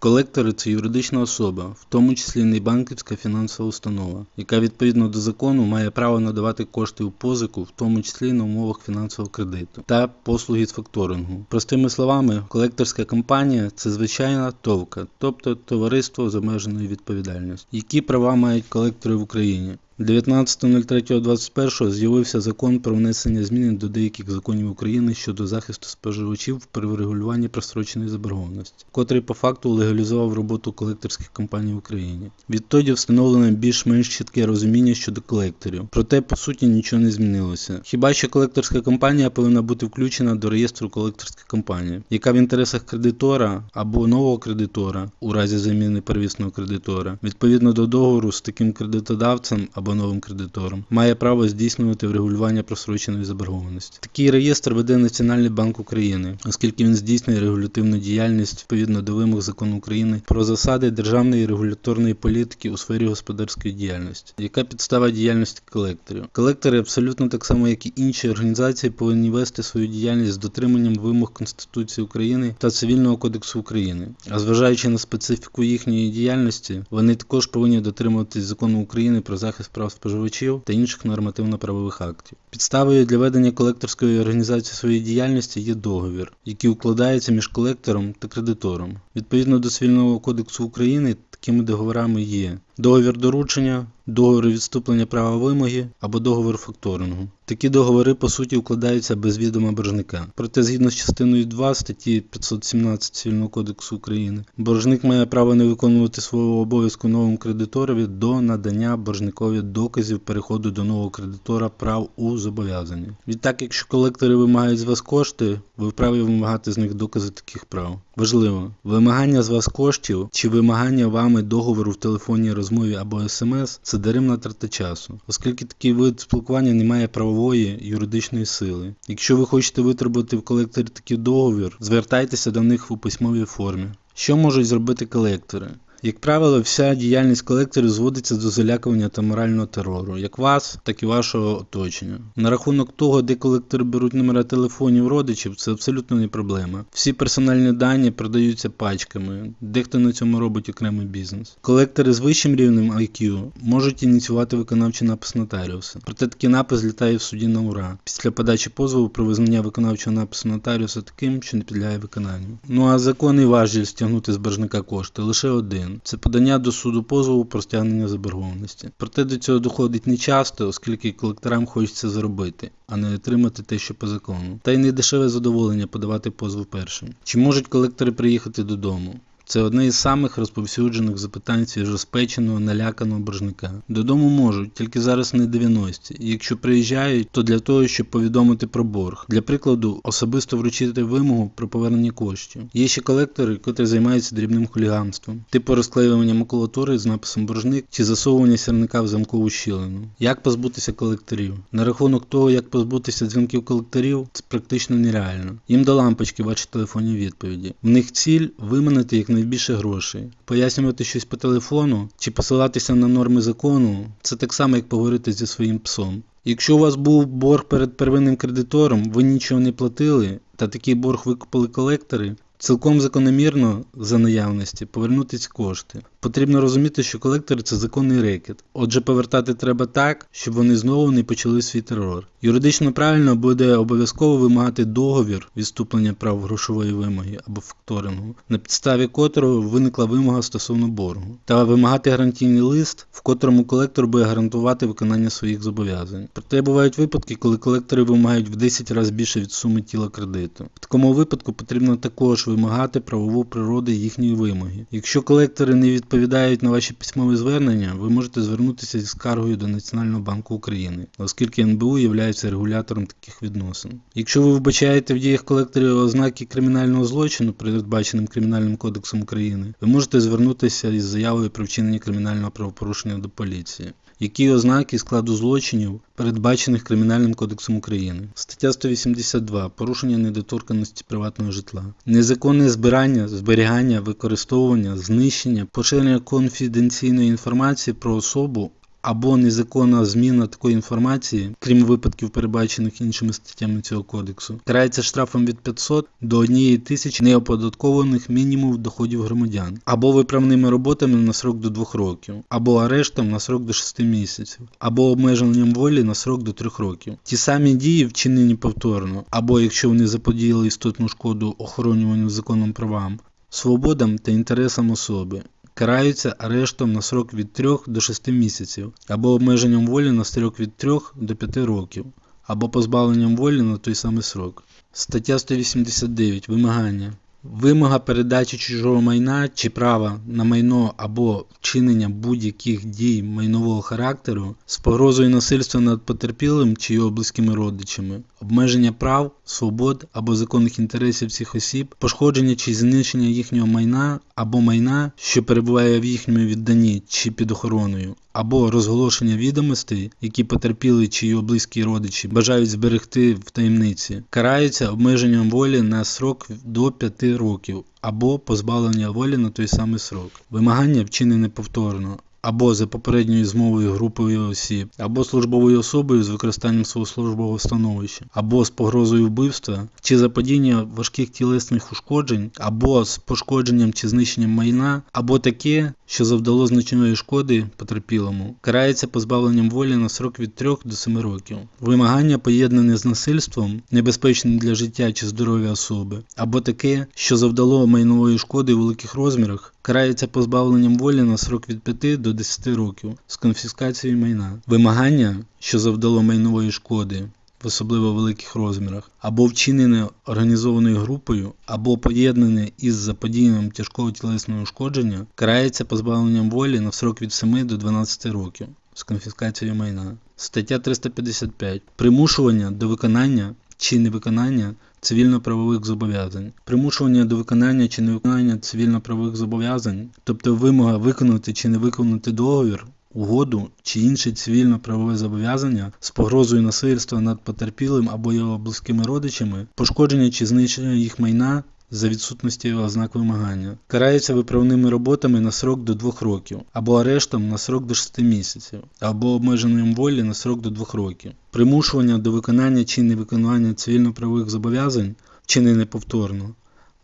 Колектори це юридична особа, в тому числі небанківська фінансова установа, яка відповідно до закону має право надавати кошти у позику, в тому числі на умовах фінансового кредиту та послуги з факторингу. Простими словами, колекторська компанія це звичайна товка, тобто товариство з обмеженою відповідальністю. Які права мають колектори в Україні? 19.03.21 з'явився закон про внесення змін до деяких законів України щодо захисту споживачів при врегулюванні простроченої заборгованості, котрий по факту легалізував роботу колекторських компаній в Україні. Відтоді встановлено більш-менш чітке розуміння щодо колекторів, проте по суті нічого не змінилося. Хіба що колекторська компанія повинна бути включена до реєстру колекторських компаній, яка в інтересах кредитора або нового кредитора у разі заміни первісного кредитора, відповідно до договору з таким кредитодавцем або новим кредитором, має право здійснювати врегулювання просроченої заборгованості. Такий реєстр веде Національний банк України, оскільки він здійснює регулятивну діяльність відповідно до вимог закону України про засади державної регуляторної політики у сфері господарської діяльності, яка підстава діяльності колекторів. Колектори абсолютно так само, як і інші організації, повинні вести свою діяльність з дотриманням вимог Конституції України та Цивільного кодексу України. А зважаючи на специфіку їхньої діяльності, вони також повинні дотримуватись закону України про захист прав споживачів та інших нормативно-правових актів. Підставою для ведення колекторської організації своєї діяльності є договір, який укладається між колектором та кредитором. Відповідно до Цивільного кодексу України, такими договорами є договір доручення, договір відступлення права вимоги або договір факторингу. Такі договори по суті укладаються без відома боржника. Проте, згідно з частиною 2 статті 517 Цивільного кодексу України, боржник має право не виконувати свого обов'язку новому кредиторові до надання боржникові доказів переходу до нового кредитора прав у зобов'язанні. Відтак, якщо колектори вимагають з вас кошти, ви вправі вимагати з них докази таких прав. Важливо, вимагання з вас коштів чи вимагання вами договору в телефонній розмові або смс це даремна трата часу, оскільки такий вид спілкування не має правової юридичної сили. Якщо ви хочете витребувати в колекторі такий договір, звертайтеся до них у письмовій формі. Що можуть зробити колектори? Як правило, вся діяльність колекторів зводиться до залякування та морального терору, як вас, так і вашого оточення. На рахунок того, де колектори беруть номера телефонів родичів, це абсолютно не проблема. Всі персональні дані продаються пачками, дехто на цьому робить окремий бізнес. Колектори з вищим рівнем IQ можуть ініціювати виконавчий напис нотаріуса. Проте такий напис літає в суді на ура після подачі позову про визнання виконавчого напису нотаріуса таким, що не підлягає виконанню. Ну а законний важіль стягнути з боржника кошти лише один це подання до суду позову про стягнення заборгованості. Проте до цього доходить не часто, оскільки колекторам хочеться заробити, а не отримати те, що по закону. Та й не дешеве задоволення подавати позов першим. Чи можуть колектори приїхати додому? Це одне із самих розповсюджених запитань свіжоспеченого, наляканого боржника. Додому можуть, тільки зараз не 90-ті. Якщо приїжджають, то для того, щоб повідомити про борг. Для прикладу, особисто вручити вимогу про повернення коштів. Є ще колектори, котрі займаються дрібним хуліганством, типу розклеювання макулатури з написом боржник чи засовування сірника в замкову щілину. Як позбутися колекторів? На рахунок того, як позбутися дзвінків колекторів, це практично нереально. Їм до лампочки ваші телефонні відповіді. В них ціль виманити як найбільше грошей. Пояснювати щось по телефону чи посилатися на норми закону це так само, як поговорити зі своїм псом. Якщо у вас був борг перед первинним кредитором, ви нічого не платили, та такий борг викупили колектори, цілком закономірно за наявності повернутися кошти. Потрібно розуміти, що колектори це законний рекет. Отже, повертати треба так, щоб вони знову не почали свій терор. Юридично правильно буде обов'язково вимагати договір відступлення прав грошової вимоги або факторингу, на підставі котрого виникла вимога стосовно боргу, та вимагати гарантійний лист, в котрому колектор буде гарантувати виконання своїх зобов'язань. Проте бувають випадки, коли колектори вимагають в 10 разів більше від суми тіла кредиту. В такому випадку потрібно також вимагати правову природу їхньої вимоги. Якщо колектори не відповідають на ваші письмові звернення, ви можете звернутися зі скаргою до Національного банку України, оскільки НБУ є регулятором таких відносин. Якщо ви вбачаєте в діях колекторів ознаки кримінального злочину, передбаченим Кримінальним кодексом України, ви можете звернутися із заявою про вчинення кримінального правопорушення до поліції. Які ознаки складу злочинів, передбачених Кримінальним кодексом України? Стаття 182. Порушення недоторканості приватного житла, незаконне збирання, зберігання, використовування, знищення, поширення конфіденційної інформації про особу або незаконна зміна такої інформації, крім випадків, передбачених іншими статтями цього кодексу, карається штрафом від 500 до 1 тисячі неоподаткованих мінімумів доходів громадян, або виправними роботами на срок до 2 років, або арештом на срок до 6 місяців, або обмеженням волі на срок до 3 років. Ті самі дії вчинені повторно, або якщо вони заподіяли істотну шкоду охоронюванню законом правам, свободам та інтересам особи. Караються арештом на срок від 3 до 6 місяців, або обмеженням волі на строк від 3 до 5 років, або позбавленням волі на той самий срок. Стаття 189. Вимагання. Вимога передачі чужого майна чи права на майно або вчинення будь-яких дій майнового характеру з погрозою насильства над потерпілим чи його близькими родичами, обмеження прав, свобод або законних інтересів цих осіб, пошкодження чи знищення їхнього майна або майна, що перебуває в їхньому відданні чи під охороною, або розголошення відомостей, які потерпіли чи його близькі родичі бажають зберегти в таємниці, караються обмеженням волі на срок до 5 років або позбавлення волі на той самий срок. Вимагання вчинене повторно. Або за попередньою змовою групою осіб, або службовою особою з використанням свого службового становища, або з погрозою вбивства, чи заподіння важких тілесних ушкоджень, або з пошкодженням чи знищенням майна, або таке, що завдало значної шкоди потерпілому, карається позбавленням волі на срок від 3 до 7 років. Вимагання поєднане з насильством, небезпечним для життя чи здоров'я особи, або таке, що завдало майнової шкоди у великих розмірах, карається позбавленням волі на срок від 5 до 10 років з конфіскацією майна. Вимагання, що завдало майнової шкоди, в особливо великих розмірах, або вчинене організованою групою, або поєднане із заподіянням тяжкого тілесного ушкодження, карається позбавленням волі на срок від 7 до 12 років з конфіскацією майна. Стаття 355. Примушування до виконання чи невиконання цивільно-правових зобов'язань. Примушування до виконання чи невиконання цивільно-правових зобов'язань, тобто вимога виконати чи не виконати договір, угоду чи інше цивільно-правове зобов'язання з погрозою насильства над потерпілим або його близькими родичами, пошкодження чи знищення їх майна за відсутності ознак вимагання, карається виправними роботами на срок до 2 років, або арештом на срок до 6 місяців, або обмеженням волі на срок до 2 років. Примушування до виконання чи невиконання цивільно-правових зобов'язань вчинене повторно,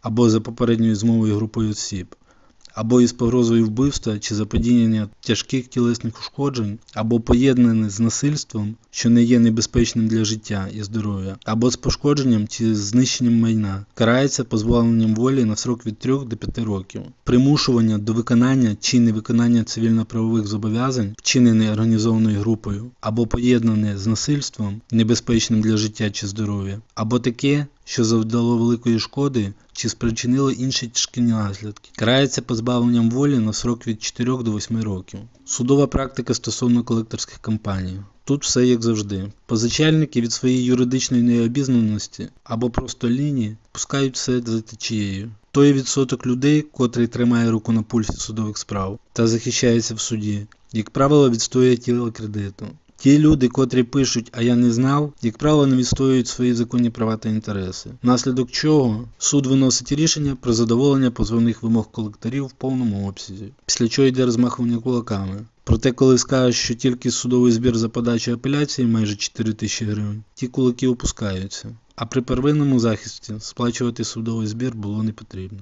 або за попередньою змовою групою осіб, або із погрозою вбивства чи заподіяння тяжких тілесних ушкоджень, або поєднане з насильством, що не є небезпечним для життя і здоров'я, або з пошкодженням чи знищенням майна, карається позбавленням волі на срок від 3 до 5 років. Примушування до виконання чи невиконання цивільно-правових зобов'язань, вчинене організованою групою, або поєднане з насильством, небезпечним для життя чи здоров'я, або таке, що завдало великої шкоди чи спричинило інші тяжкі наслідки. Карається позбавленням волі на срок від 4 до 8 років. Судова практика стосовно колекторських кампаній. Тут все як завжди. Позичальники від своєї юридичної необізнаності або просто лінії пускають все за течією. Той відсоток людей, котрий тримає руку на пульсі судових справ та захищається в суді, як правило, відстоює тіло кредиту. Ті люди, котрі пишуть, а я не знав, як правило, не відстоюють свої законні права та інтереси, внаслідок чого суд виносить рішення про задоволення позовних вимог колекторів в повному обсязі, після чого йде розмахування кулаками. Проте, коли скажуть, що тільки судовий збір за подачу апеляції майже 4 тисячі гривень, ті кулаки опускаються. А при первинному захисті сплачувати судовий збір було не потрібно.